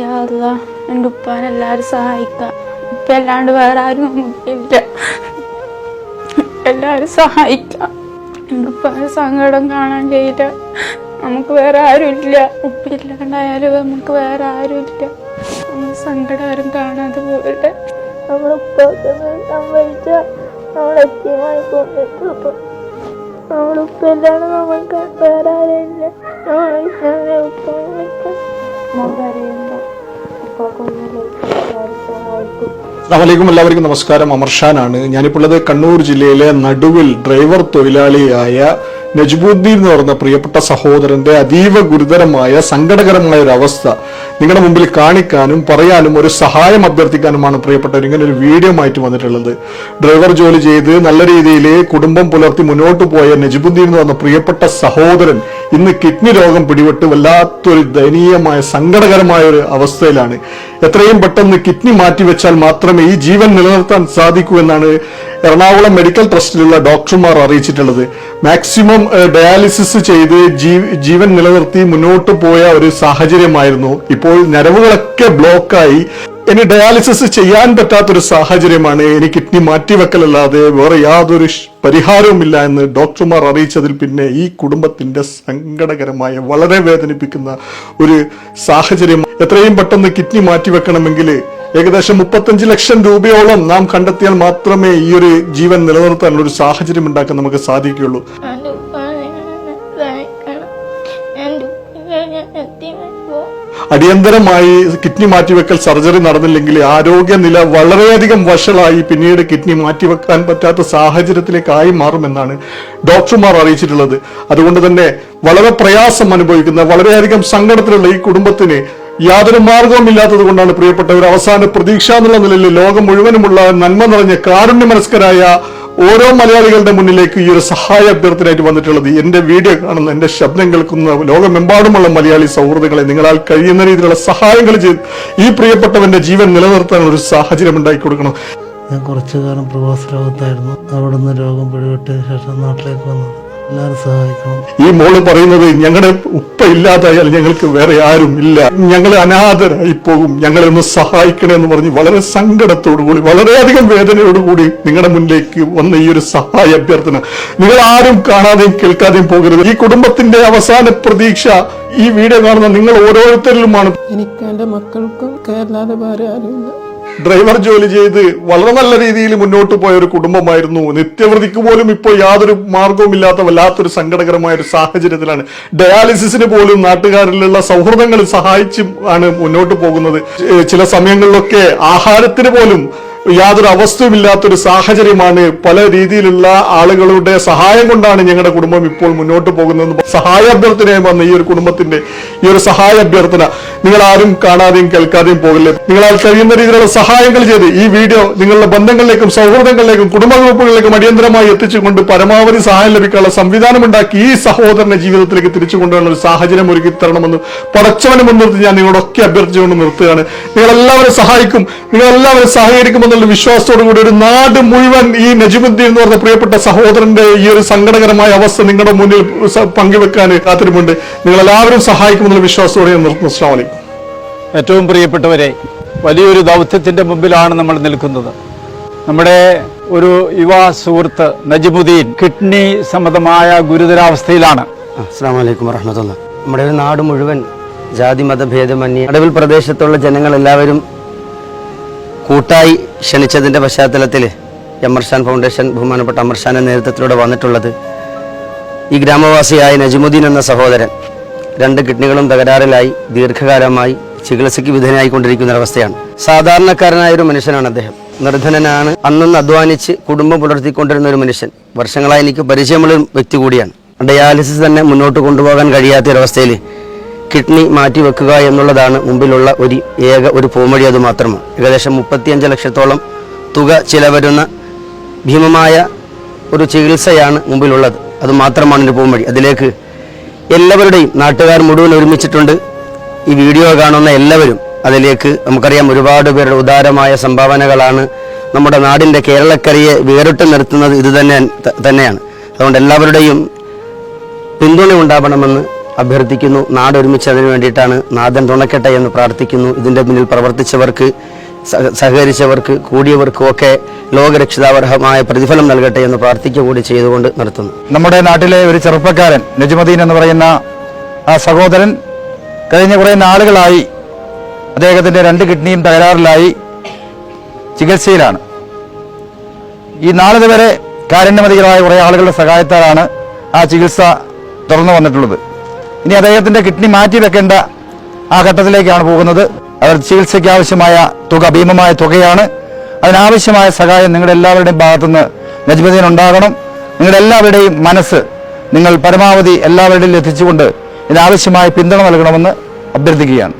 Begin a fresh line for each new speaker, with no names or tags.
യാ അല്ലാ എന്റെ ഉപ്പാനെല്ലാവരും സഹായിക്കാം ഇപ്പം അല്ലാണ്ട് വേറെ ആരും ഇല്ല. എല്ലാവരും സഹായിക്കാം എന്റെ ഉപ്പാനെ സങ്കടം കാണാൻ കഴിയില്ല നമുക്ക് വേറെ ആരുമില്ല ഉപ്പില്ലാണ്ടായാലും നമുക്ക് വേറെ ആരുമില്ല സങ്കടം ആരും കാണാതെ പോകട്ടെ നമ്മുടെ ഉപ്പൊക്കെ സംഭവിച്ച നമ്മുടെ ഉപ്പല്ലാണ് നമുക്ക് വേറെ ആരുമില്ല നമ്മളെ ഉപ്പ സഹായിക്കും
അസ്സാമലൈക്കും എല്ലാവർക്കും നമസ്കാരം. അമർഷാനാണ് ഞാനിപ്പോൾ ഉള്ളത് കണ്ണൂർ ജില്ലയിലെ നടുവിൽ ഡ്രൈവർ തൊഴിലാളിയായ നജ്ബുദ്ദീൻ എന്ന് പറഞ്ഞ പ്രിയപ്പെട്ട സഹോദരന്റെ അതീവ ഗുരുതരമായ സങ്കടകരമായ ഒരു അവസ്ഥ നിങ്ങളുടെ മുമ്പിൽ കാണിക്കാനും പറയാനും ഒരു സഹായം അഭ്യർത്ഥിക്കാനുമാണ് പ്രിയപ്പെട്ടവർ ഇങ്ങനെ ഒരു വീഡിയോ ആയിട്ട് വന്നിട്ടുള്ളത്. ഡ്രൈവർ ജോലി ചെയ്ത് നല്ല രീതിയിൽ കുടുംബം പുലർത്തി മുന്നോട്ട് പോയ നജ്ബുദ്ദീൻ എന്ന് പറഞ്ഞ പ്രിയപ്പെട്ട സഹോദരൻ ഇന്ന് കിഡ്നി രോഗം പിടിപെട്ട് വല്ലാത്തൊരു ദയനീയമായ സങ്കടകരമായ ഒരു അവസ്ഥയിലാണ്. എത്രയും പെട്ടെന്ന് കിഡ്നി മാറ്റിവെച്ചാൽ മാത്രമേ ഈ ജീവൻ നിലനിർത്താൻ സാധിക്കൂ എന്നാണ് എറണാകുളം മെഡിക്കൽ ട്രസ്റ്റിലുള്ള ഡോക്ടർമാർ അറിയിച്ചിട്ടുള്ളത്. മാക്സിമം ഡയാലിസിസ് ചെയ്ത് ജീവൻ നിലനിർത്തി മുന്നോട്ട് പോയ ഒരു സാഹചര്യമായിരുന്നു. ഇപ്പോൾ ഞരവുകളൊക്കെ ബ്ലോക്കായി. ഇനി ഡയാലിസിസ് ചെയ്യാൻ പറ്റാത്തൊരു സാഹചര്യമാണ്. ഇനി കിഡ്നി മാറ്റിവെക്കലല്ലാതെ വേറെ യാതൊരു പരിഹാരവുമില്ല എന്ന് ഡോക്ടർമാർ അറിയിച്ചതിൽ പിന്നെ ഈ കുടുംബത്തിന്റെ സങ്കടകരമായ വളരെ വേദനിപ്പിക്കുന്ന ഒരു സാഹചര്യം. എത്രയും പെട്ടെന്ന് കിഡ്നി മാറ്റിവെക്കണമെങ്കിൽ ഏകദേശം മുപ്പത്തഞ്ച് ലക്ഷം രൂപയോളം നാം കണ്ടെത്തിയാൽ മാത്രമേ ഈ ഒരു ജീവൻ നിലനിർത്താനുള്ള ഒരു സാഹചര്യം ഉണ്ടാക്കാൻ നമുക്ക് സാധിക്കുകയുള്ളൂ. അടിയന്തരമായി കിഡ്നി മാറ്റിവെക്കൽ സർജറി നടന്നില്ലെങ്കിൽ ആരോഗ്യനില വളരെയധികം വഷളായി പിന്നീട് കിഡ്നി മാറ്റിവെക്കാൻ പറ്റാത്ത സാഹചര്യത്തിലേക്കായി മാറുമെന്നാണ് ഡോക്ടർമാർ അറിയിച്ചിട്ടുള്ളത്. അതുകൊണ്ട് തന്നെ വളരെ പ്രയാസം അനുഭവിക്കുന്ന വളരെയധികം സങ്കടത്തിലുള്ള ഈ കുടുംബത്തിന് യാതൊരു മാർഗവുമില്ലാത്തത് കൊണ്ടാണ് പ്രിയപ്പെട്ടവർ അവസാന പ്രതീക്ഷ എന്നുള്ള നിലയിൽ ലോകം മുഴുവനുമുള്ള നന്മ നിറഞ്ഞ കാരുണ്യ മനസ്കരായ ഓരോ മലയാളികളുടെ മുന്നിലേക്ക് ഈ ഒരു സഹായ അഭ്യർത്ഥനയായിട്ട് വന്നിട്ടുള്ളത് എന്റെ വീഡിയോ കാണുന്ന എന്റെ ശബ്ദം കേൾക്കുന്ന ലോകമെമ്പാടുമുള്ള മലയാളി സൗഹൃദങ്ങളെ നിങ്ങളാൽ കഴിയുന്ന രീതിയിലുള്ള സഹായങ്ങൾ ചെയ്ത് ഈ പ്രിയപ്പെട്ടവന്റെ ജീവൻ നിലനിർത്താനുള്ള ഒരു സാഹചര്യം ഉണ്ടാക്കി കൊടുക്കണം.
ഞാൻ കുറച്ചു കാലം പ്രവാസ ലോകത്തായിരുന്നു. അവിടുന്ന് രോഗം പിടിപെട്ടതിന് ശേഷം നാട്ടിലേക്ക് വന്നത്
ഈ മോൾ പറയുന്നത് ഞങ്ങളുടെ ഉപ്പ ഇല്ലാതായാൽ ഞങ്ങൾക്ക് വേറെ ആരും ഇല്ല. ഞങ്ങൾ അനാഥരായി പോകും. ഞങ്ങളെ ഒന്ന് സഹായിക്കണേ എന്ന് പറഞ്ഞ് വളരെ സങ്കടത്തോടു കൂടി വളരെയധികം വേദനയോടുകൂടി നിങ്ങളുടെ മുന്നിലേക്ക് വന്ന ഈ ഒരു സഹായ അഭ്യർത്ഥന. നിങ്ങൾ ആരും കാണാതെയും കേൾക്കാതെയും പോകരുത്. ഈ കുടുംബത്തിന്റെ അവസാന പ്രതീക്ഷ ഈ വീഡിയോ കാണുന്ന നിങ്ങൾ ഓരോരുത്തരിലുമാണ്.
എനിക്ക് എന്റെ മക്കൾക്കും കേരളാതെ വേറെ ആരുമില്ല.
ഡ്രൈവർ ജോലി ചെയ്ത് വളരെ നല്ല രീതിയിൽ മുന്നോട്ട് പോയ ഒരു കുടുംബമായിരുന്നു. നിത്യവൃത്തിക്ക് പോലും ഇപ്പോൾ യാതൊരു മാർഗവും ഇല്ലാത്ത വല്ലാത്തൊരു സങ്കടകരമായ ഒരു സാഹചര്യത്തിലാണ്. ഡയാലിസിസിന് പോലും നാട്ടുകാരിലുള്ള സൗഹൃദങ്ങൾ സഹായിച്ചും ആണ് മുന്നോട്ട് പോകുന്നത്. ചില സമയങ്ങളിലൊക്കെ ആഹാരത്തിന് പോലും യാതൊരു അവസ്ഥയുമില്ലാത്തൊരു സാഹചര്യമാണ് പല രീതിയിലുള്ള ആളുകളുടെ സഹായം കൊണ്ടാണ് ഞങ്ങളുടെ കുടുംബം ഇപ്പോൾ മുന്നോട്ട് പോകുന്നത്. സഹായ അഭ്യർത്ഥനയായി വന്ന ഈ ഒരു കുടുംബത്തിന്റെ ഈ ഒരു സഹായ അഭ്യർത്ഥന നിങ്ങൾ ആരും കാണാതെയും കേൾക്കാതെയും പോകില്ലേ? നിങ്ങളാൽ കഴിയുന്ന രീതിയിലുള്ള സഹായങ്ങൾ ചെയ്ത് ഈ വീഡിയോ നിങ്ങളുടെ ബന്ധങ്ങളിലേക്കും സൗഹൃദങ്ങളിലേക്കും കുടുംബ ഗ്രൂപ്പുകളിലേക്കും അടിയന്തരമായി എത്തിച്ചുകൊണ്ട് പരമാവധി സഹായം ലഭിക്കാനുള്ള സംവിധാനം ഉണ്ടാക്കി ഈ സഹോദരന്റെ ജീവിതത്തിലേക്ക് തിരിച്ചു കൊണ്ടുവരുന്ന ഒരു സാഹചര്യം ഒരുക്കി തരണമെന്ന് പടച്ചവനെ മുൻനിർത്തി ഞാൻ നിങ്ങളോടൊക്കെ അഭ്യർത്ഥിച്ചുകൊണ്ട് നിർത്തുകയാണ്. നിങ്ങളെല്ലാവരും സഹായിക്കും. നിങ്ങളെല്ലാവരും സഹകരിക്കുമെന്നുള്ള വിശ്വാസത്തോടു കൂടി ഒരു നാട് മുഴുവൻ ഈ നജിമുദ്ദീൻ എന്ന് പറഞ്ഞ പ്രിയപ്പെട്ട സഹോദരന്റെ ഈ ഒരു സങ്കടകരമായ അവസ്ഥ നിങ്ങളുടെ മുന്നിൽ പങ്കുവെക്കാൻ കാത്തിരിപ്പുണ്ട്. നിങ്ങളെല്ലാവരും സഹായിക്കുമെന്നുള്ള വിശ്വാസത്തോടെ ഞാൻ നിർത്തുന്നു.
ഏറ്റവും പ്രിയപ്പെട്ടവരെ വലിയൊരു ദൗത്യത്തിന്റെ മുമ്പിലാണ് നമ്മൾ നിൽക്കുന്നത്. നമ്മുടെ ഒരു യുവ സുഹൃത്ത് നജിമുദ്ദീൻ കിഡ്നി സംബന്ധമായ ഗുരുതരാവസ്ഥയിലാണ്.
അസ്സാം വലൈക്കും വറഹമത്തുള്ള നമ്മുടെ ഒരു നാട് മുഴുവൻ ജാതി മതഭേദമന്യേ അടവിൽ പ്രദേശത്തുള്ള ജനങ്ങൾ എല്ലാവരും കൂട്ടായി ക്ഷണിച്ചതിന്റെ പശ്ചാത്തലത്തിൽ അമർഷാൻ ഫൗണ്ടേഷൻ ബഹുമാനപ്പെട്ട അമർഷാന്റെ നേതൃത്വത്തിലൂടെ വന്നിട്ടുള്ളത് ഈ ഗ്രാമവാസിയായ നജിമുദ്ദീൻ എന്ന സഹോദരൻ. രണ്ട് കിഡ്നികളും തകരാറിലായി ദീർഘകാലമായി ചികിത്സയ്ക്ക് വിധേയനായിക്കൊണ്ടിരിക്കുന്ന ഒരവസ്ഥയാണ്. സാധാരണക്കാരനായ ഒരു മനുഷ്യനാണ് അദ്ദേഹം. നിർധനനാണ്. അന്നൊന്ന് അധ്വാനിച്ച് കുടുംബം പുലർത്തിക്കൊണ്ടിരുന്ന ഒരു മനുഷ്യൻ. വർഷങ്ങളായി എനിക്ക് പരിചയമുള്ള ഒരു വ്യക്തി കൂടിയാണ്. ഡയാലിസിസ് തന്നെ മുന്നോട്ട് കൊണ്ടുപോകാൻ കഴിയാത്ത ഒരവസ്ഥയിൽ കിഡ്നി മാറ്റി വെക്കുക എന്നുള്ളതാണ് മുമ്പിലുള്ള ഒരു ഏക ഒരു പോംവഴി അത് മാത്രമാണ്. ഏകദേശം മുപ്പത്തിയഞ്ച് ലക്ഷത്തോളം തുക ചിലവരുന്ന ഭീമമായ ഒരു ചികിത്സയാണ് മുമ്പിലുള്ളത്. അത് മാത്രമാണ് ഒരു പോംവഴി. അതിലേക്ക് എല്ലാവരുടെയും നാട്ടുകാർ മുഴുവൻ ഒരുമിച്ചിട്ടുണ്ട്. ഈ വീഡിയോ കാണുന്ന എല്ലാവരും അതിലേക്ക് നമുക്കറിയാം ഒരുപാട് പേരുടെ ഉദാരമായ സംഭാവനകളാണ് നമ്മുടെ നാടിന്റെ കേരളക്കരയെ വേറിട്ട് നിർത്തുന്നത് ഇത് തന്നെ തന്നെയാണ്. അതുകൊണ്ട് എല്ലാവരുടെയും പിന്തുണ ഉണ്ടാവണമെന്ന് അഭ്യർത്ഥിക്കുന്നു. നാട് ഒരുമിച്ച് അതിനു വേണ്ടിയിട്ടാണ് നാഥൻ തുണക്കട്ടെ എന്ന് പ്രാർത്ഥിക്കുന്നു. ഇതിന്റെ മുന്നിൽ പ്രവർത്തിച്ചവർക്ക് സഹ- സഹകരിച്ചവർക്ക് കൂടിയവർക്കും ഒക്കെ ലോകരക്ഷിതാവർഹമായ പ്രതിഫലം നൽകട്ടെ എന്ന് പ്രാർത്ഥിക്കുക കൂടി ചെയ്തുകൊണ്ട് നിർത്തുന്നു.
നമ്മുടെ നാട്ടിലെ ഒരു ചെറുപ്പക്കാരൻ നജുമദീൻ എന്ന് പറയുന്ന ആ സഹോദരൻ കഴിഞ്ഞ കുറേ നാളുകളായി അദ്ദേഹത്തിന്റെ രണ്ട് കിഡ്നിയും തകരാറിലായി ചികിത്സയിലാണ്. ഈ നാളിത് വരെ കാരുണ്യമതികളായ കുറേ ആളുകളുടെ സഹായത്താലാണ് ആ ചികിത്സ തുറന്നു വന്നിട്ടുള്ളത്. ഇനി അദ്ദേഹത്തിന്റെ കിഡ്നി മാറ്റി വെക്കേണ്ട ആ ഘട്ടത്തിലേക്കാണ് പോകുന്നത്. അവർ ചികിത്സയ്ക്ക് ആവശ്യമായ തുക ഭീമമായ തുകയാണ്. അതിനാവശ്യമായ സഹായം നിങ്ങളുടെ എല്ലാവരുടെയും ഭാഗത്തുനിന്ന് നജ്മദീൻ ഉണ്ടാകണം നിങ്ങളുടെ എല്ലാവരുടെയും മനസ്സ് നിങ്ങൾ പരമാവധി എല്ലാവരുടെയും എത്തിച്ചുകൊണ്ട് ഇതിനാവശ്യമായ പിന്തുണ നൽകണമെന്ന് അഭ്യർത്ഥിക്കുകയാണ്.